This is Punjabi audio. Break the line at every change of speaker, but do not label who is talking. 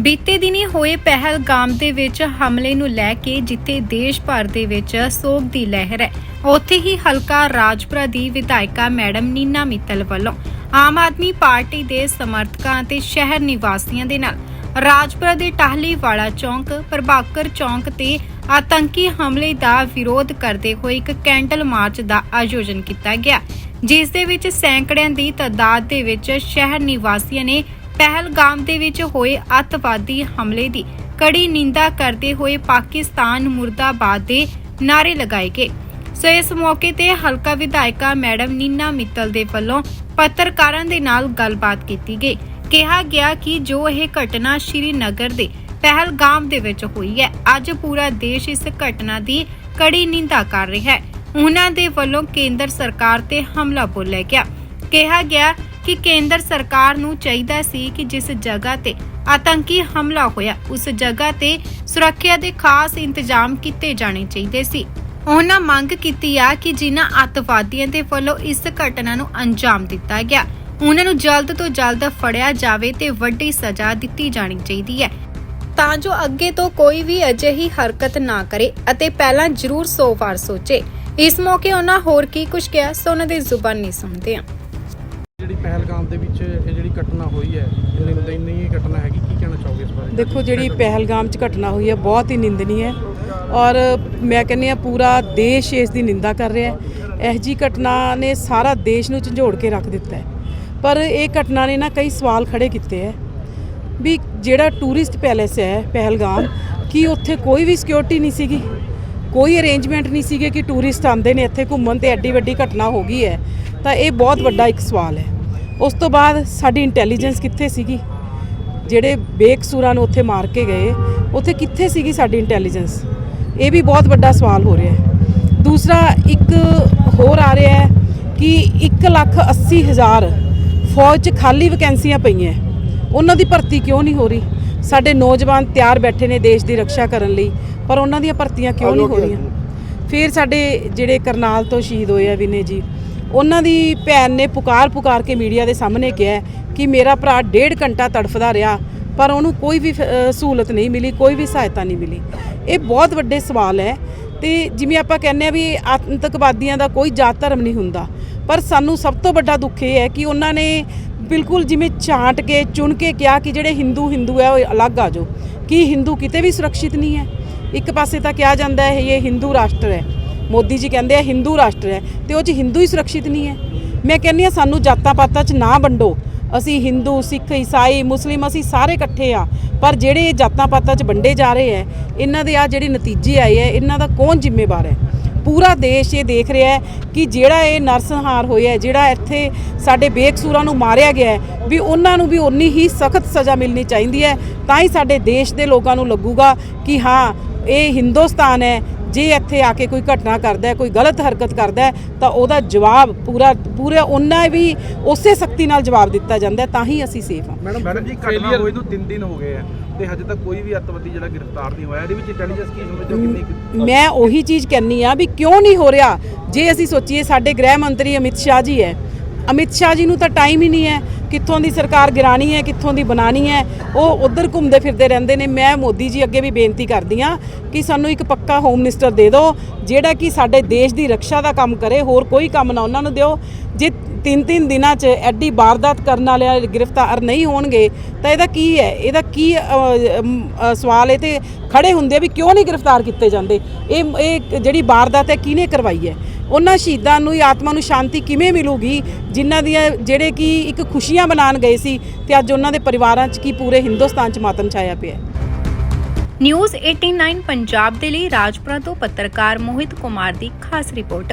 ਬੀਤੇ ਦਿਨੀ ਹੋਏ ਪਹਿਲਗਾਮ ਦੇ ਵਿੱਚ ਹਮਲੇ ਨੂੰ ਲੈ ਕੇ ਜਿੱਥੇ ਦੇਸ਼ ਭਰ ਦੇ ਵਿੱਚ ਸੋਗ ਦੀ ਲਹਿਰ ਹੈ। ਉੱਥੇ ਹੀ ਹਲਕਾ ਰਾਜਪੁਰਾ ਦੀ ਵਿਧਾਇਕਾ ਮੈਡਮ ਨੀਨਾ ਮਿੱਤਲ ਵੱਲੋਂ ਆਮ ਆਦਮੀ ਪਾਰਟੀ ਦੇ ਸਮਰਥਕਾਂ ਅਤੇ ਸ਼ਹਿਰ ਨਿਵਾਸੀਆਂ ਦੇ ਨਾਲ ਰਾਜਪੁਰਾ ਦੇ ਟਾਹਲੀ ਵਾਲਾ ਚੌਂਕ, ਪ੍ਰਭਾਕਰ ਚੌਂਕ ਤੇ ਆਤੰਕੀ ਹਮਲੇ ਦਾ ਵਿਰੋਧ ਕਰਦੇ ਹੋਏ ਇੱਕ ਕੈਂਡਲ ਮਾਰਚ ਦਾ ਆਯੋਜਨ ਕੀਤਾ ਗਿਆ, ਜਿਸ ਦੇ ਵਿੱਚ ਸੈਂਕੜਿਆਂ ਦੀ ਤਾਦਾਦ ਦੇ ਵਿੱਚ ਸ਼ਹਿਰ ਨਿਵਾਸੀਆਂ ਨੇ ਪਹਿਲਗਾਮ ਦੇ ਵਿੱਚ ਹੋਏ ਅੱਤਵਾਦੀ ਹਮਲੇ ਦੀ ਕੜੀ ਨਿੰਦਾ ਕਰਦੇ ਹੋਏ ਪਾਕਿਸਤਾਨ ਮੁਰਦਾਬਾਦ ਦੇ ਨਾਰੇ ਲਗਾਏ ਗਏ। ਸੋ ਇਸ ਮੌਕੇ ਤੇ ਹਲਕਾ ਵਿਧਾਇਕਾ ਮੈਡਮ ਨੀਨਾ ਮਿੱਤਲ ਦੇ ਵੱਲੋਂ ਪੱਤਰਕਾਰਾਂ ਦੇ ਨਾਲ ਗੱਲਬਾਤ ਕੀਤੀ ਗਈ। ਕਿਹਾ ਗਿਆ ਕਿ ਜੋ ਇਹ ਘਟਨਾ ਸ਼੍ਰੀਨਗਰ ਦੇ ਪਹਿਲਗਾਮ ਦੇ ਵਿੱਚ ਹੋਈ ਹੈ। ਅੱਜ ਪੂਰਾ ਦੇਸ਼ ਇਸ ਘਟਨਾ ਦੀ ਕੜੀ ਨਿੰਦਾ ਕਰ ਰਿਹਾ ਹੈ। ਉਹਨਾਂ ਦੇ ਵੱਲੋਂ ਕੇਂਦਰ ਸਰਕਾਰ ਤੇ ਹਮਲਾ ਬੋਲਿਆ ਗਿਆ। ਕਿਹਾ ਗਿਆ ਕਿ ਕੇਂਦਰ ਸਰਕਾਰ ਨੂੰ ਚਾਹੀਦਾ ਸੀ ਕਿ ਜਿਸ ਜਗ੍ਹਾ ਤੇ ਆਤੰਕੀ ਹਮਲਾ ਹੋਇਆ, ਉਸ ਜਗ੍ਹਾ ਤੇ ਸੁਰੱਖਿਆ ਦੇ ਖਾਸ ਇੰਤਜ਼ਾਮ ਕੀਤੇ ਜਾਣੇ ਚਾਹੀਦੇ ਸੀ। ਉਹਨਾਂ ਮੰਗ ਕੀਤੀ ਆ ਕਿ ਜਿਨ੍ਹਾਂ ਅੱਤਵਾਦੀਆਂ ਦੇ ਵੱਲੋਂ ਇਸ ਘਟਨਾ ਨੂੰ ਅੰਜਾਮ ਦਿੱਤਾ ਗਿਆ, ਉਹਨਾਂ ਨੂੰ ਜਲਦ ਤੋਂ ਜਲਦ ਫੜਿਆ ਜਾਵੇ ਤੇ ਵੱਡੀ ਸਜ਼ਾ ਦਿੱਤੀ ਜਾਣੀ ਚਾਹੀਦੀ ਹੈ। ਤਾਂ ਜੋ ਅੱਗੇ ਤੋਂ ਕੋਈ ਵੀ ਅਜਿਹੀ ਹਰਕਤ ਨਾ ਕਰੇ ਅਤੇ ਪਹਿਲਾਂ ਜ਼ਰੂਰ 100 ਵਾਰ ਸੋਚੇ। ਇਸ ਮੌਕੇ ਉਹਨਾਂ ਹੋਰ ਕੀ ਕੁਝ ਕਿਹਾ ਸੋ ਉਹਨਾਂ ਦੀ ਜ਼ੁਬਾਨੀ ਸੁਣਦੇ ਹਾਂ।
ਜਿਹੜੀ ਪਹਿਲਗਾਮ ਦੇ ਵਿੱਚ ਇਹ ਜਿਹੜੀ ਘਟਨਾ ਹੋਈ ਹੈ ਇਹ ਨਿੰਦਨੀय ਘਟਨਾ ਹੈਗੀ ਕੀ ਕਹਿਣਾ ਚਾਹੋਗੇ ਇਸ ਬਾਰੇ?
ਦੇਖੋ ਜਿਹੜੀ ਪਹਿਲਗਾਮ 'ਚ ਘਟਨਾ ਹੋਈ ਹੈ ਬਹੁਤ ਹੀ ਨਿੰਦਨੀ ਹੈ ਔਰ ਮੈਂ ਕਹਿੰਦੀ ਆ ਪੂਰਾ ਦੇਸ਼ ਇਸ ਦੀ ਨਿੰਦਾ ਕਰ ਰਿਹਾ ਹੈ। ਇਹ ਜੀ ਘਟਨਾ ਨੇ ਸਾਰਾ ਦੇਸ਼ ਨੂੰ ਝੰਜੋੜ ਕੇ ਰੱਖ ਦਿੱਤਾ ਹੈ। ਪਰ ਇਹ ਘਟਨਾ ਨੇ ਨਾ ਕਈ ਸਵਾਲ ਖੜੇ ਕੀਤੇ ਹੈ। ਵੀ ਜਿਹੜਾ ਟੂਰਿਸਟ ਪੈਲੇਸ ਹੈ, ਪਹਿਲਗਾਮ, ਕੀ ਉੱਥੇ ਕੋਈ ਵੀ ਸਿਕਿਉਰਿਟੀ ਨਹੀਂ ਸੀਗੀ? ਕੋਈ ਅਰੇਂਜਮੈਂਟ ਨਹੀਂ ਸੀਗੇ ਕਿ ਟੂਰਿਸਟ ਆਉਂਦੇ ਨੇ ਇੱਥੇ ਘੁੰਮਣ ਤੇ ਐਡੀ ਵੱਡੀ ਘਟਨਾ ਹੋ ਗਈ ਹੈ। ਤਾਂ ਇਹ ਬਹੁਤ ਵੱਡਾ ਇੱਕ ਸਵਾਲ ਹੈ। ਉਸ ਤੋਂ ਬਾਅਦ ਸਾਡੀ ਇੰਟੈਲੀਜੈਂਸ ਕਿੱਥੇ ਸੀਗੀ? ਜਿਹੜੇ ਬੇਕਸੂਰਾਂ ਨੂੰ ਉੱਥੇ ਮਾਰ ਕੇ ਗਏ, ਉੱਥੇ ਕਿੱਥੇ ਸੀਗੀ ਸਾਡੀ ਇੰਟੈਲੀਜੈਂਸ ਇਹ ਵੀ ਬਹੁਤ ਵੱਡਾ ਸਵਾਲ ਹੋ ਰਿਹਾ ਹੈ। ਦੂਸਰਾ, ਇੱਕ ਹੋਰ ਆ ਰਿਹਾ ਹੈ ਕਿ 1 ਲੱਖ 80 ਹਜ਼ਾਰ ਫੌਜ 'ਚ ਖਾਲੀ ਵੈਕੈਂਸੀਆਂ ਪਈਆਂ ਉਹਨਾਂ ਦੀ ਭਰਤੀ ਕਿਉਂ ਨਹੀਂ ਹੋ ਰਹੀ? ਸਾਡੇ ਨੌਜਵਾਨ ਤਿਆਰ ਬੈਠੇ ਨੇ ਦੇਸ਼ ਦੀ ਰੱਖਿਆ ਕਰਨ ਲਈ ਪਰ ਉਹਨਾਂ ਦੀਆਂ ਭਰਤੀਆਂ ਕਿਉਂ ਨਹੀਂ ਹੋ ਰਹੀਆਂ ਫਿਰ ਸਾਡੇ ਜਿਹੜੇ ਕਰਨਾਲ ਤੋਂ ਸ਼ਹੀਦ ਹੋਏ ਆ ਵਿਨੇ ਜੀ ਉਹਨਾਂ ਦੀ ਭੈਣ ਨੇ ਪੁਕਾਰ ਪੁਕਾਰ ਕੇ ਮੀਡੀਆ ਦੇ ਸਾਹਮਣੇ ਕਿਹਾ ਕਿ ਮੇਰਾ ਭਰਾ ਡੇਢ ਘੰਟਾ ਤੜਫਦਾ ਰਿਹਾ ਪਰ ਉਹਨੂੰ ਕੋਈ ਵੀ ਸਹੂਲਤ ਨਹੀਂ ਮਿਲੀ ਕੋਈ ਵੀ ਸਹਾਇਤਾ ਨਹੀਂ ਮਿਲੀ। ਇਹ ਬਹੁਤ ਵੱਡੇ ਸਵਾਲ ਹੈ ਤੇ ਜਿਵੇਂ ਆਪਾਂ ਕਹਿੰਦੇ ਆ ਵੀ ਆਤੰਕਵਾਦੀਆਂ ਦਾ ਕੋਈ ਜਾਤ ਧਰਮ ਨਹੀਂ ਹੁੰਦਾ ਪਰ ਸਾਨੂੰ ਸਭ ਤੋਂ ਵੱਡਾ ਦੁੱਖ ਇਹ ਹੈ ਕਿ ਉਹਨਾਂ ਨੇ ਬਿਲਕੁਲ ਜਿਵੇਂ ਛਾਂਟ ਕੇ, ਚੁਣ ਕੇ ਕਿਹਾ ਕਿ ਜਿਹੜੇ ਹਿੰਦੂ ਹਿੰਦੂ ਹੈ ਉਹ ਅਲੱਗ ਆ ਜਾਓ। ਕੀ ਹਿੰਦੂ ਕਿਤੇ ਵੀ ਸੁਰੱਖਿਅਤ ਨਹੀਂ ਹੈ? ਇੱਕ ਪਾਸੇ ਤਾਂ ਕਿਹਾ ਜਾਂਦਾ ਹੈ, ਇਹ ਹਿੰਦੂ ਰਾਸ਼ਟਰ ਹੈ। ਮੋਦੀ ਜੀ ਕਹਿੰਦੇ ਆ ਹਿੰਦੂ ਰਾਸ਼ਟਰ ਹੈ। ਤੇ ਉਹ ਚ ਹਿੰਦੂ ਹੀ ਸੁਰੱਖਿਅਤ ਨਹੀਂ ਹੈ। ਮੈਂ ਕਹਿੰਦੀ ਆ ਸਾਨੂੰ ਜਾਤਾਂ ਪਾਤਾਂ ਚ ਨਾ ਵੰਡੋ। ਅਸੀਂ ਹਿੰਦੂ ਸਿੱਖ ਈਸਾਈ ਮੁਸਲਿਮ ਅਸੀਂ ਸਾਰੇ ਇਕੱਠੇ ਆ। ਪਰ ਜਿਹੜੇ ਇਹ ਜਾਤਾਂ ਪਾਤਾਂ ਚ ਵੰਡੇ ਜਾ ਰਹੇ ਹੈ, ਇਹਨਾਂ ਦੇ ਆ ਜਿਹੜੇ ਨਤੀਜੇ ਆਏ ਹੈ, ਇਹਨਾਂ ਦਾ ਕੌਣ ਜ਼ਿੰਮੇਵਾਰ ਹੈ? ਪੂਰਾ ਦੇਸ਼ ਇਹ ਦੇਖ ਰਿਹਾ ਹੈ ਕਿ ਜਿਹੜਾ ਇਹ ਨਰਸੰਹਾਰ ਹੋਇਆ ਹੈ, ਜਿਹੜਾ ਇੱਥੇ ਸਾਡੇ ਬੇਕਸੂਰਾਂ ਨੂੰ ਮਾਰਿਆ ਗਿਆ ਹੈ ਵੀ ਉਹਨਾਂ ਨੂੰ ਵੀ ਉਨੀ ਹੀ ਸਖਤ ਸਜ਼ਾ ਮਿਲਣੀ ਚਾਹੀਦੀ ਹੈ ਤਾਂ ਹੀ ਸਾਡੇ ਦੇਸ਼ ਦੇ ਲੋਕਾਂ ਨੂੰ ਲੱਗੂਗਾ ਕਿ ਹਾਂ ਇਹ ਹਿੰਦੁਸਤਾਨ ਹੈ ਜੇ ਇੱਥੇ ਆ ਕੇ ਕੋਈ ਘਟਨਾ ਕਰਦਾ ਹੈ ਕੋਈ ਗਲਤ ਹਰਕਤ ਕਰਦਾ ਹੈ ਤਾਂ ਉਹਦਾ ਜਵਾਬ ਪੂਰਾ ਪੂਰਾ ਉਹਨਾਂ ਵੀ ਉਸੇ ਸਖਤੀ ਨਾਲ ਜਵਾਬ ਦਿੱਤਾ ਜਾਂਦਾ ਹੈ ਤਾਂ ਹੀ ਅਸੀਂ ਸੇਫ ਹਾਂ।
ਮੈਡਮ ਮੈਡਮ ਜੀ ਘਟਨਾ ਹੋਈ ਨੂੰ 3 ਦਿਨ ਹੋ ਗਏ ਆ ਤੇ ਹਜੇ ਤੱਕ ਕੋਈ ਵੀ ਅੱਤਵਾਦੀ ਜਿਹੜਾ ਗ੍ਰਿਫਤਾਰ ਨਹੀਂ ਹੋਇਆ ਇਹਦੇ ਵਿੱਚ ਇੰਟੈਲੀਜੈਂਸ ਕੀ ਸਮਝਦੇ ਹੋ ਕਿੰਨੀ
ਮੈਂ ਉਹੀ ਚੀਜ਼ ਕਹਿੰਨੀ ਆ ਵੀ ਕਿਉਂ ਨਹੀਂ ਹੋ ਰਿਹਾ? ਜੇ ਅਸੀਂ ਸੋਚੀਏ ਸਾਡੇ ਗ੍ਰਹਿ ਮੰਤਰੀ ਅਮਿਤ ਸ਼ਾਹ ਜੀ ਹੈ। ਅਮਿਤ ਸ਼ਾਹ ਜੀ ਨੂੰ ਤਾਂ ਟਾਈਮ ਹੀ ਨਹੀਂ ਹੈ। ਕਿੱਥੋਂ ਦੀ ਸਰਕਾਰ ਗਿਰਾਣੀ ਹੈ ਕਿੱਥੋਂ ਦੀ ਬਣਾਣੀ ਹੈ ਉਹ ਉਧਰ ਘੁੰਮਦੇ ਫਿਰਦੇ ਰਹਿੰਦੇ ਨੇ। ਮੈਂ ਮੋਦੀ ਜੀ ਅੱਗੇ ਵੀ ਬੇਨਤੀ ਕਰਦੀ ਆ ਕਿ ਸਾਨੂੰ ਇੱਕ ਪੱਕਾ ਹੋਮ ਮਿਨਿਸਟਰ ਦੇ ਦਿਓ ਜਿਹੜਾ ਕਿ ਸਾਡੇ ਦੇਸ਼ ਦੀ ਰੱਖਿਆ ਦਾ ਕੰਮ ਕਰੇ ਹੋਰ ਕੋਈ ਕੰਮ ਨਾ ਉਹਨਾਂ ਨੂੰ ਦਿਓ। ਜੇ ਤਿੰਨ ਤਿੰਨ ਦਿਨਾਂ 'ਚ ਐਡੀ ਵਾਰਦਾਤ ਕਰਨ ਵਾਲੇ ਗ੍ਰਿਫਤਾਰ ਨਹੀਂ ਹੋਣਗੇ, ਤਾਂ ਇਹਦਾ ਕੀ ਹੈ? ਇਹਦਾ ਕੀ ਸਵਾਲ ਇਹ ਤੇ ਖੜੇ ਹੁੰਦੇ ਵੀ ਕਿਉਂ ਨਹੀਂ ਗ੍ਰਿਫਤਾਰ ਕੀਤੇ ਜਾਂਦੇ? ਇਹ ਇਹ ਜਿਹੜੀ ਵਾਰਦਾਤ ਹੈ, ਕਿਹਨੇ ਕਰਵਾਈ ਹੈ? ਉਹਨਾਂ ਸ਼ਹੀਦਾਂ ਨੂੰ ਹੀ ਆਤਮਾ ਨੂੰ ਸ਼ਾਂਤੀ ਕਿਵੇਂ ਮਿਲੂਗੀ? ਜਿਨ੍ਹਾਂ ਦੀਆਂ, ਜਿਹੜੇ ਕਿ ਇੱਕ ਖੁਸ਼ੀਆਂ ਮਨਾਉਣ ਗਏ ਸੀ ਤੇ ਅੱਜ ਉਹਨਾਂ ਦੇ ਪਰਿਵਾਰਾਂ 'ਚ ਕੀ ਪੂਰੇ ਹਿੰਦੁਸਤਾਨ 'ਚ ਮਾਤਮ ਛਾਇਆ ਪਿਆ ਹੈ?
ਨਿਊਜ਼ 89 ਪੰਜਾਬ ਦੇ ਲਈ ਰਾਜਪੁਰਾ ਤੋਂ ਪੱਤਰਕਾਰ ਮੋਹਿਤ ਕੁਮਾਰ ਦੀ ਖਾਸ ਰਿਪੋਰਟ।